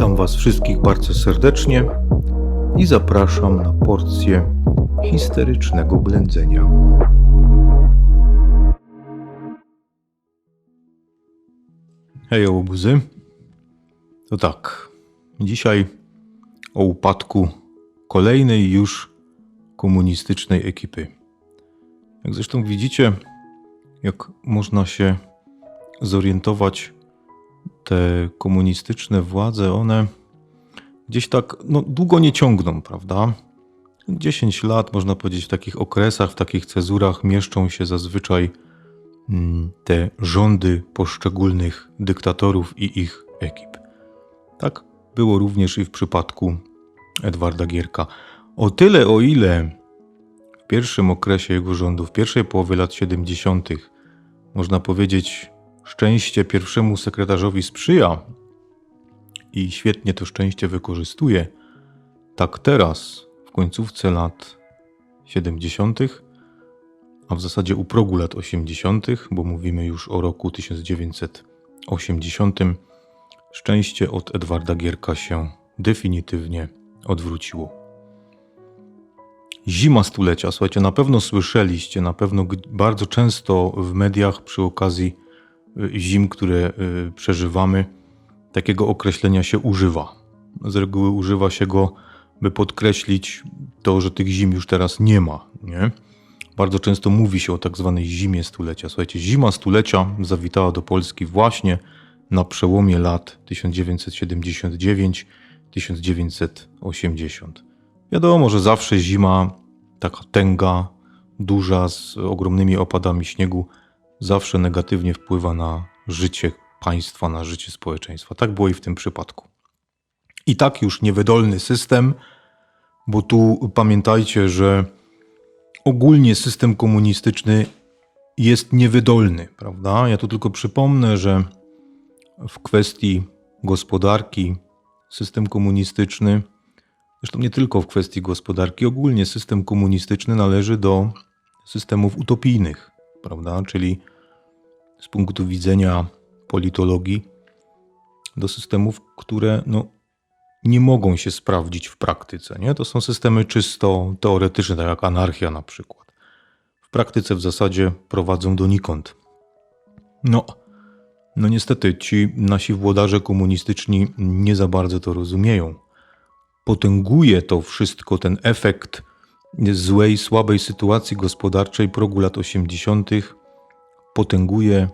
Witam Was wszystkich bardzo serdecznie i zapraszam na porcję histerycznego blędzenia. Hej, obuzy. To tak, dzisiaj o upadku kolejnej już komunistycznej ekipy. Jak zresztą widzicie, jak można się zorientować, te komunistyczne władze, one gdzieś tak no, długo nie ciągną, prawda? 10 lat, można powiedzieć, w takich okresach, w takich cezurach mieszczą się zazwyczaj mm, te rządy poszczególnych dyktatorów i ich ekip. Tak było również i w przypadku Edwarda Gierka. O tyle, o ile w pierwszym okresie jego rządów, w pierwszej połowie lat 70., można powiedzieć, szczęście pierwszemu sekretarzowi sprzyja i świetnie to szczęście wykorzystuje, tak teraz, w końcówce lat 70., a w zasadzie u progu lat 80., bo mówimy już o roku 1980, szczęście od Edwarda Gierka się definitywnie odwróciło. Zima stulecia, słuchajcie, na pewno słyszeliście, na pewno bardzo często w mediach przy okazji zim, które y, przeżywamy, takiego określenia się używa. Z reguły używa się go, by podkreślić to, że tych zim już teraz nie ma. Nie? Bardzo często mówi się o tak zwanej zimie stulecia. Słuchajcie, zima stulecia zawitała do Polski właśnie na przełomie lat 1979-1980. Wiadomo, że zawsze zima, taka tęga, duża, z ogromnymi opadami śniegu, zawsze negatywnie wpływa na życie państwa, na życie społeczeństwa. Tak było i w tym przypadku. I tak już niewydolny system, bo tu pamiętajcie, że ogólnie system komunistyczny jest niewydolny, prawda? Ja tu tylko przypomnę, że w kwestii gospodarki system komunistyczny, zresztą nie tylko w kwestii gospodarki, ogólnie system komunistyczny należy do systemów utopijnych, prawda? Czyli z punktu widzenia politologii, do systemów, które no, nie mogą się sprawdzić w praktyce. Nie? To są systemy czysto teoretyczne, tak jak anarchia na przykład. W praktyce w zasadzie prowadzą donikąd. No, no niestety ci nasi włodarze komunistyczni nie za bardzo to rozumieją. Potęguje to wszystko, ten efekt złej, słabej sytuacji gospodarczej progu lat 80. potęguje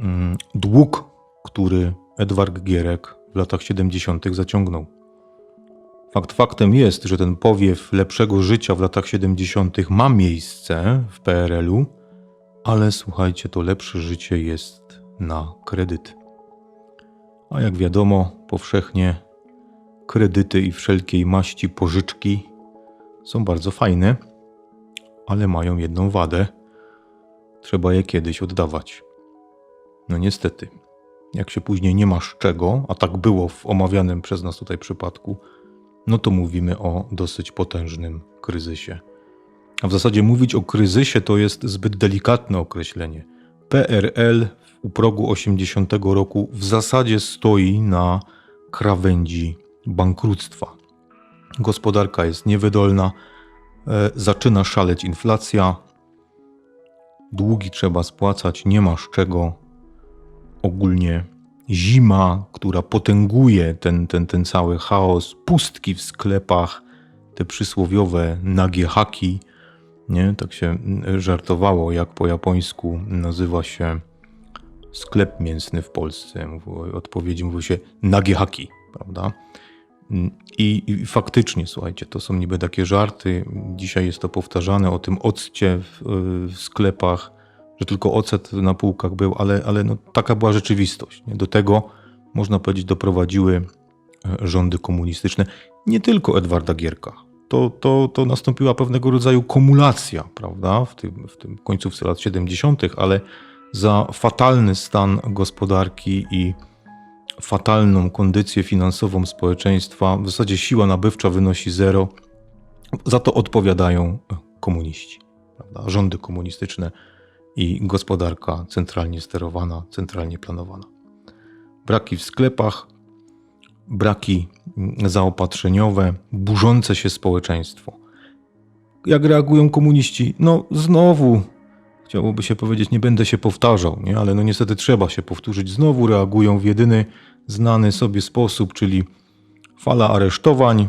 mm, dług, który Edward Gierek w latach 70. zaciągnął. Fakt faktem jest, że ten powiew lepszego życia w latach 70. ma miejsce w PRL-u, ale słuchajcie, to lepsze życie jest na kredyt. A jak wiadomo, powszechnie kredyty i wszelkiej maści pożyczki są bardzo fajne, ale mają jedną wadę: trzeba je kiedyś oddawać. No niestety, jak się później nie ma z czego, a tak było w omawianym przez nas tutaj przypadku, no to mówimy o dosyć potężnym kryzysie. A w zasadzie mówić o kryzysie to jest zbyt delikatne określenie. PRL u progu 80 roku w zasadzie stoi na krawędzi bankructwa. Gospodarka jest niewydolna, e, zaczyna szaleć inflacja, długi trzeba spłacać, nie ma z czego. Ogólnie zima, która potęguje ten, ten, ten cały chaos, pustki w sklepach, te przysłowiowe nagie haki. Nie? Tak się żartowało, jak po japońsku nazywa się sklep mięsny w Polsce. Odpowiedzi mówi się nagie haki, prawda? I, I, faktycznie, słuchajcie, to są niby takie żarty. Dzisiaj jest to powtarzane o tym occie w, w sklepach, że tylko ocet na półkach był, ale, ale no, taka była rzeczywistość. Nie? Do tego, można powiedzieć, doprowadziły e, rządy komunistyczne. Nie tylko Edwarda Gierka. To, to, to nastąpiła pewnego rodzaju kumulacja, prawda, w tym, w tym końcówce lat 70., ale za fatalny stan gospodarki i fatalną kondycję finansową społeczeństwa, w zasadzie siła nabywcza wynosi zero, za to odpowiadają komuniści, prawda? rządy komunistyczne i gospodarka centralnie sterowana, centralnie planowana. Braki w sklepach, braki zaopatrzeniowe, burzące się społeczeństwo. Jak reagują komuniści? No, znowu, chciałoby się powiedzieć, nie będę się powtarzał, nie? ale no niestety trzeba się powtórzyć. Znowu reagują w jedyny znany sobie sposób, czyli fala aresztowań,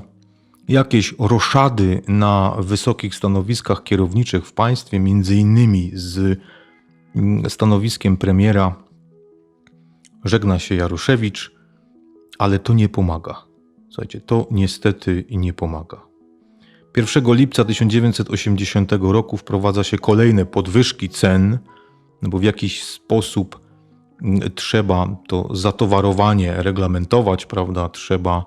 jakieś roszady na wysokich stanowiskach kierowniczych w państwie, między innymi z mm, stanowiskiem premiera żegna się Jaroszewicz, ale to nie pomaga. Słuchajcie, to niestety nie pomaga. 1 lipca 1980 roku wprowadza się kolejne podwyżki cen, no bo w jakiś sposób mm, trzeba to zatowarowanie reglamentować, prawda? Trzeba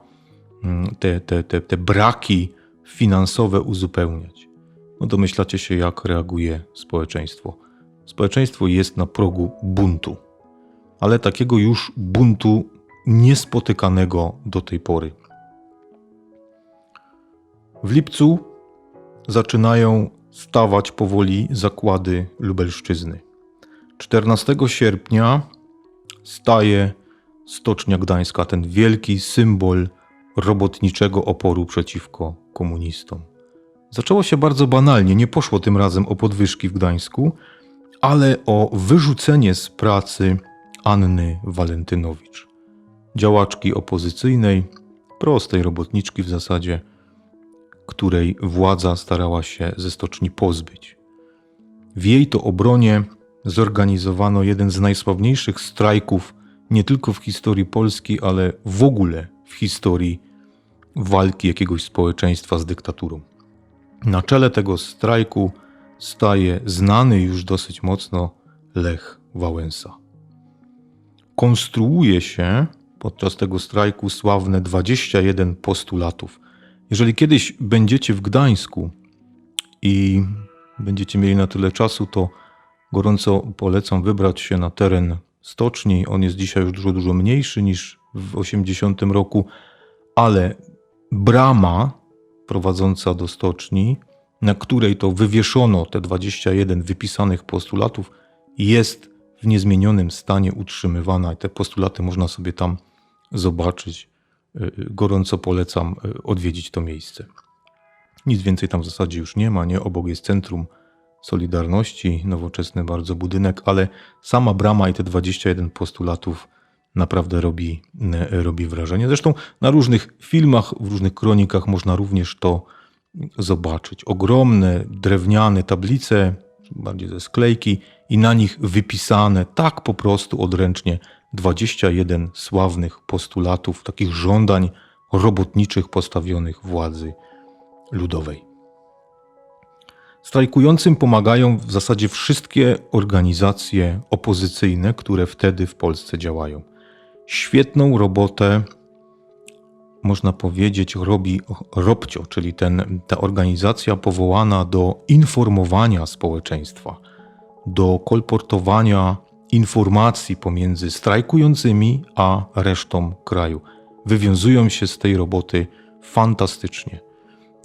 mm, te, te, te, te braki finansowe uzupełniać. No domyślacie się, jak reaguje społeczeństwo. Społeczeństwo jest na progu buntu, ale takiego już buntu niespotykanego do tej pory. W lipcu zaczynają stawać powoli zakłady Lubelszczyzny. 14 sierpnia staje Stocznia Gdańska, ten wielki symbol robotniczego oporu przeciwko komunistom. Zaczęło się bardzo banalnie, nie poszło tym razem o podwyżki w Gdańsku, ale o wyrzucenie z pracy Anny Walentynowicz, działaczki opozycyjnej, prostej robotniczki w zasadzie, której władza starała się ze stoczni pozbyć. W jej to obronie zorganizowano jeden z najsławniejszych strajków nie tylko w historii Polski, ale w ogóle w historii walki jakiegoś społeczeństwa z dyktaturą. Na czele tego strajku staje znany już dosyć mocno Lech Wałęsa. Konstruuje się podczas tego strajku sławne 21 postulatów. Jeżeli kiedyś będziecie w Gdańsku i będziecie mieli na tyle czasu, to gorąco polecam wybrać się na teren stoczni. On jest dzisiaj już dużo, dużo mniejszy niż w 80 roku, ale brama prowadząca do stoczni, na której to wywieszono te 21 wypisanych postulatów, jest w niezmienionym stanie utrzymywana i te postulaty można sobie tam zobaczyć. Y, y, Gorąco polecam y, odwiedzić to miejsce. Nic więcej tam w zasadzie już nie ma, nie? Obok jest Centrum Solidarności, nowoczesny bardzo budynek, ale sama brama i te 21 postulatów naprawdę robi, robi wrażenie. Zresztą na różnych filmach, w różnych kronikach można również to zobaczyć. Ogromne drewniane tablice, bardziej ze sklejki, i na nich wypisane tak po prostu odręcznie 21 sławnych postulatów, takich żądań robotniczych postawionych władzy ludowej. Strajkującym pomagają w zasadzie wszystkie organizacje opozycyjne, które wtedy w Polsce działają. Świetną robotę, można powiedzieć, robi Robcio, czyli ten, ta organizacja powołana do informowania społeczeństwa, do kolportowania informacji pomiędzy strajkującymi a resztą kraju. Wywiązują się z tej roboty fantastycznie.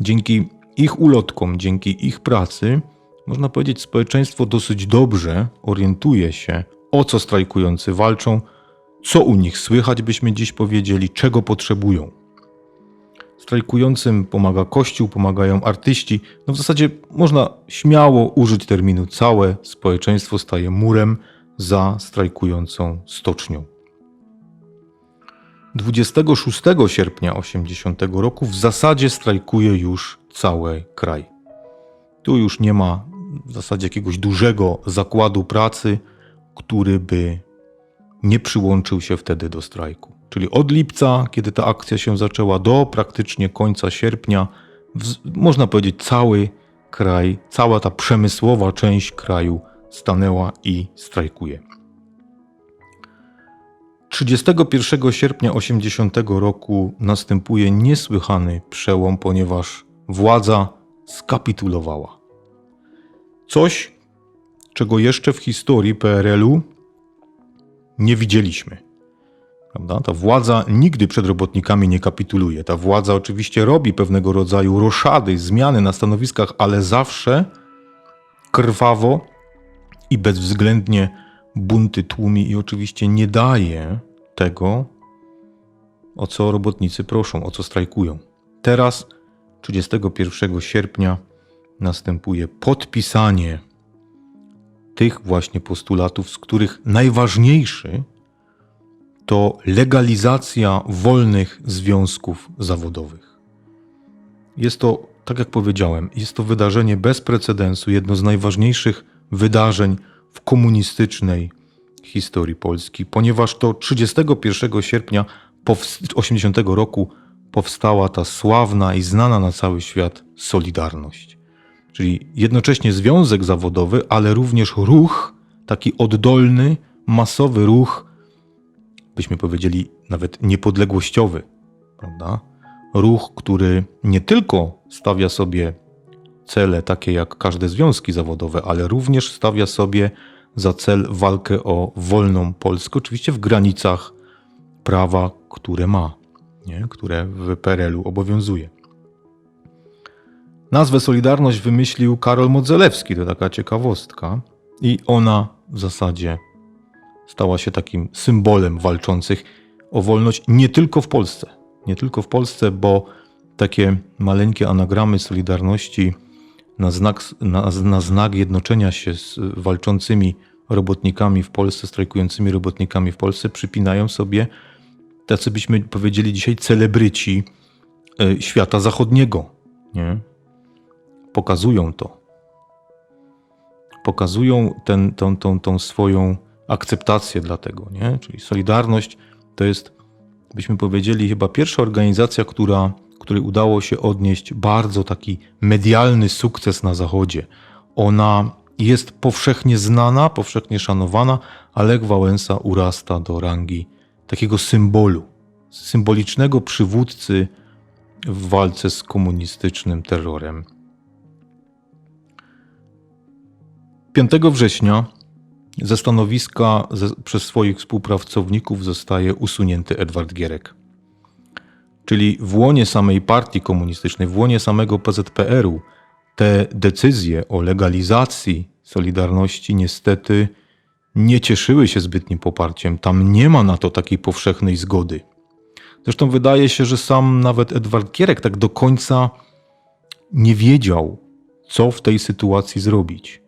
Dzięki ich ulotkom, dzięki ich pracy, można powiedzieć, społeczeństwo dosyć dobrze orientuje się, o co strajkujący walczą, co u nich słychać, byśmy dziś powiedzieli, czego potrzebują. Strajkującym pomaga Kościół, pomagają artyści. No w zasadzie można śmiało użyć terminu całe społeczeństwo staje murem za strajkującą stocznią. 26 sierpnia 80 roku w zasadzie strajkuje już cały kraj. Tu już nie ma w zasadzie jakiegoś dużego zakładu pracy, który by nie przyłączył się wtedy do strajku. Czyli od lipca, kiedy ta akcja się zaczęła, do praktycznie końca sierpnia, można powiedzieć, cały kraj, cała ta przemysłowa część kraju stanęła i strajkuje. 31 sierpnia 80 roku następuje niesłychany przełom, ponieważ władza skapitulowała. Coś, czego jeszcze w historii PRL-u nie widzieliśmy. Prawda? Ta władza nigdy przed robotnikami nie kapituluje. Ta władza oczywiście robi pewnego rodzaju roszady, zmiany na stanowiskach, ale zawsze krwawo i bezwzględnie bunty tłumi i oczywiście nie daje tego, o co robotnicy proszą, o co strajkują. Teraz, 31 sierpnia, następuje podpisanie tych właśnie postulatów, z których najważniejszy to legalizacja wolnych związków zawodowych. Jest to, tak jak powiedziałem, jest to wydarzenie bez precedensu, jedno z najważniejszych wydarzeń w komunistycznej historii Polski, ponieważ to 31 sierpnia 80 roku powstała ta sławna i znana na cały świat Solidarność. Czyli jednocześnie związek zawodowy, ale również ruch, taki oddolny, masowy ruch, byśmy powiedzieli nawet niepodległościowy, prawda? Ruch, który nie tylko stawia sobie cele takie jak każde związki zawodowe, ale również stawia sobie za cel walkę o wolną Polskę, oczywiście w granicach prawa, które ma, nie? które w PRL-u obowiązuje. Nazwę Solidarność wymyślił Karol Modzelewski, to taka ciekawostka, i ona w zasadzie stała się takim symbolem walczących o wolność nie tylko w Polsce. Nie tylko w Polsce, bo takie maleńkie anagramy Solidarności na znak, na, na znak jednoczenia się z walczącymi robotnikami w Polsce, strajkującymi robotnikami w Polsce, przypinają sobie tacy byśmy powiedzieli dzisiaj celebryci e, świata zachodniego. Nie? Pokazują to. Pokazują ten, tą, tą, tą swoją akceptację dla tego. Nie? Czyli Solidarność to jest, byśmy powiedzieli, chyba pierwsza organizacja, która, której udało się odnieść bardzo taki medialny sukces na Zachodzie. Ona jest powszechnie znana, powszechnie szanowana, a Lech Wałęsa urasta do rangi takiego symbolu, symbolicznego przywódcy w walce z komunistycznym terrorem. 5 września ze stanowiska ze, przez swoich współpracowników zostaje usunięty Edward Gierek. Czyli w łonie samej partii komunistycznej, w łonie samego PZPR-u, te decyzje o legalizacji Solidarności niestety nie cieszyły się zbytnim poparciem. Tam nie ma na to takiej powszechnej zgody. Zresztą wydaje się, że sam nawet Edward Gierek tak do końca nie wiedział, co w tej sytuacji zrobić.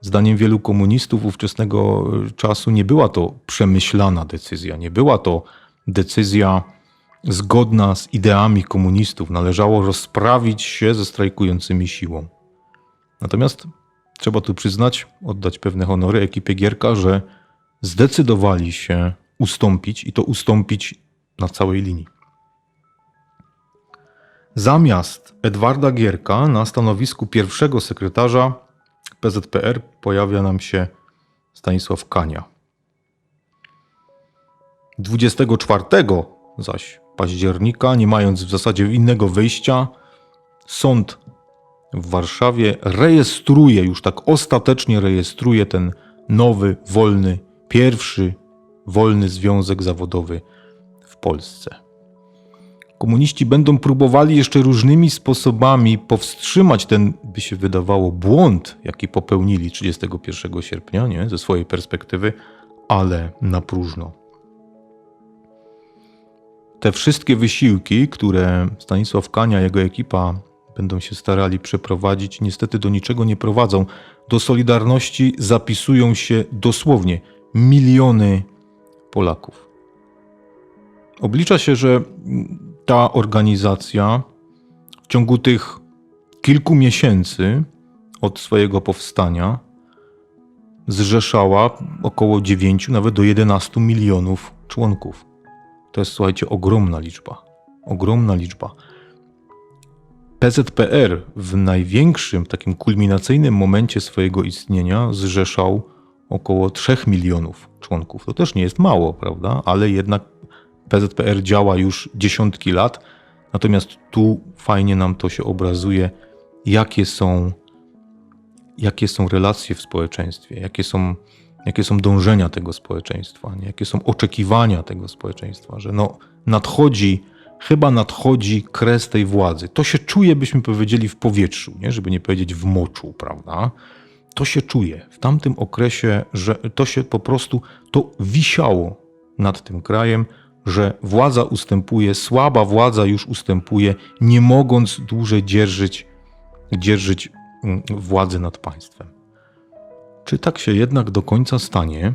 Zdaniem wielu komunistów ówczesnego czasu nie była to przemyślana decyzja, nie była to decyzja zgodna z ideami komunistów. Należało rozprawić się ze strajkującymi siłą. Natomiast trzeba tu przyznać, oddać pewne honory ekipie Gierka, że zdecydowali się ustąpić i to ustąpić na całej linii. Zamiast Edwarda Gierka na stanowisku pierwszego sekretarza PZPR pojawia nam się Stanisław Kania. 24 zaś października, nie mając w zasadzie innego wyjścia, sąd w Warszawie rejestruje, już tak ostatecznie rejestruje ten nowy, wolny, pierwszy wolny związek zawodowy w Polsce. Komuniści będą próbowali jeszcze różnymi sposobami powstrzymać ten, by się wydawało, błąd, jaki popełnili 31 sierpnia, nie, ze swojej perspektywy, ale na próżno. Te wszystkie wysiłki, które Stanisław Kania, jego ekipa będą się starali przeprowadzić, niestety do niczego nie prowadzą. Do Solidarności zapisują się dosłownie miliony Polaków. Oblicza się, że ta organizacja w ciągu tych kilku miesięcy od swojego powstania zrzeszała około 9, nawet do 11 milionów członków. To jest, słuchajcie, ogromna liczba. Ogromna liczba. PZPR w największym, takim kulminacyjnym momencie swojego istnienia zrzeszał około 3 milionów członków. To też nie jest mało, prawda? Ale jednak PZPR działa już dziesiątki lat. Natomiast tu fajnie nam to się obrazuje, jakie są, jakie są relacje w społeczeństwie, jakie są, jakie są dążenia tego społeczeństwa, nie? jakie są oczekiwania tego społeczeństwa, że no, nadchodzi chyba nadchodzi kres tej władzy. To się czuje, byśmy powiedzieli, w powietrzu, nie? żeby nie powiedzieć w moczu, prawda? To się czuje. W tamtym okresie, że to się po prostu, to wisiało nad tym krajem, że władza ustępuje, słaba władza już ustępuje, nie mogąc dłużej dzierżyć, dzierżyć mm, władzy nad państwem. Czy tak się jednak do końca stanie?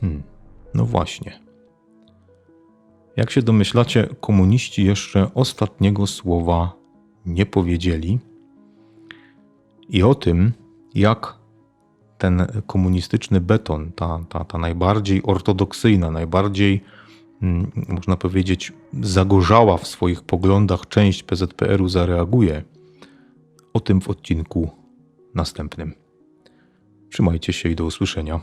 Hmm, no właśnie. Jak się domyślacie, komuniści jeszcze ostatniego słowa nie powiedzieli. I o tym, jak ten komunistyczny beton, ta, ta, ta najbardziej ortodoksyjna, najbardziej, mm, można powiedzieć, zagorzała w swoich poglądach część PZPR-u zareaguje, o tym w odcinku następnym. Trzymajcie się i do usłyszenia.